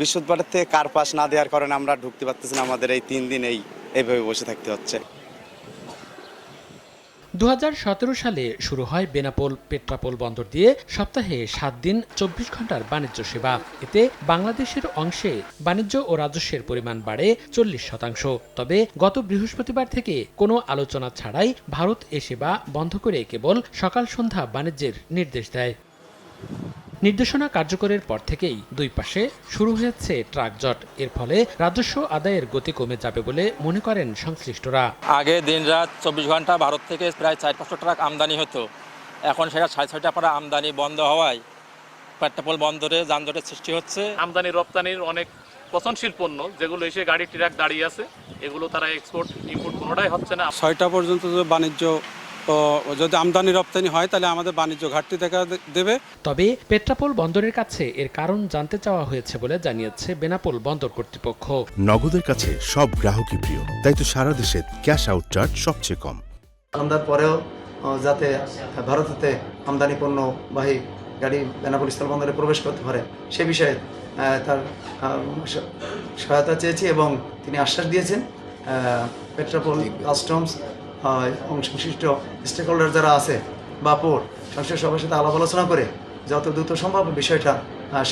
বৃহস্পতিবার থেকে কার পাস না দেওয়ার কারণে আমরা ঢুকতে পারতেছি না, আমাদের এই তিন দিন এই এইভাবে বসে থাকতে হচ্ছে। দু হাজার সতেরো সালে শুরু হয় বেনাপোল পেট্রাপোল বন্দর দিয়ে সপ্তাহে সাত দিন চব্বিশ ঘণ্টার বাণিজ্য সেবা। এতে বাংলাদেশের অংশে বাণিজ্য ও রাজস্বের পরিমাণ বাড়ে চল্লিশ শতাংশ। তবে গত বৃহস্পতিবার থেকে কোনো আলোচনা ছাড়াই ভারত এ সেবা বন্ধ করে কেবল সকাল সন্ধ্যা বাণিজ্যের নির্দেশ দেয়। নির্দেশনা কার্যকরের পর থেকেই দুই পাশে শুরু হয়েছে ট্রাক জট। এর ফলে রাজস্ব আদায়ের গতি কমে যাবে বলে মনে করেন সংশ্লিষ্টরা। আগে দিন রাত চব্বিশ ঘণ্টা ভারত থেকে প্রায় চার পাঁচশো ট্রাক আমদানি হতো। এখন সেটা সাড়ে ছয়টা পরে আমদানি বন্ধ হওয়ায় পেট্রাপোল বন্দরে যানজটের সৃষ্টি হচ্ছে। আমদানি রপ্তানির অনেক পচনশীল পণ্য যেগুলো এসে গাড়ি ট্রাক দাঁড়িয়ে আছে এগুলো তারা এক্সপোর্ট ইম্পোর্ট কোনোটাই হচ্ছে না। ছয়টা পর্যন্ত বাণিজ্য যদি আমদানি রপ্তানি হয় তাহলে আমাদের বাণিজ্য ঘাটতি দেখা দেবে। তবে পেট্রাপোল বন্দরের কাছে এর কারণ জানতে চাওয়া হয়েছে বলে জানিয়েছে বেনাপোল বন্দর কর্তৃপক্ষ। নগদের কাছে সব গ্রাহকই প্রিয় তাই তো সারা দেশে ক্যাশ আউট চার্জ সবচেয়ে কম। সন্ধ্যার পরেও যাতে ভারতেতে আমদানি পণ্যবাহী গাড়ি বেনাপোল স্থলবন্দরে প্রবেশ করতে পারে সে বিষয়ে তার সহায়তা চেয়েছি এবং তিনি আশ্বাস দিয়েছেন পেট্রাপোল কাস্টমস সংশ্লিষ্ট স্টেক হোল্ডার যারা আছে বা পোর্ট সংশ্লিষ্ট সবার সাথে আলাপ আলোচনা করে যত দ্রুত সম্ভব বিষয়টা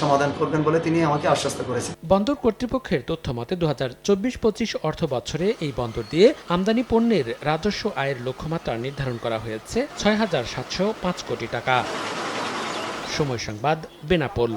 সমাধান করবেন বলে তিনি আমাকে আশ্বস্ত করেছেন। বন্দর কর্তৃপক্ষের তথ্য মতে দু হাজার চব্বিশ পঁচিশ অর্থ বছরে এই বন্দর দিয়ে আমদানি পণ্যের রাজস্ব আয়ের লক্ষ্যমাত্রা নির্ধারণ করা হয়েছে ছয় হাজার সাতশো পাঁচ কোটি টাকা। সময় সংবাদ বেনাপোল।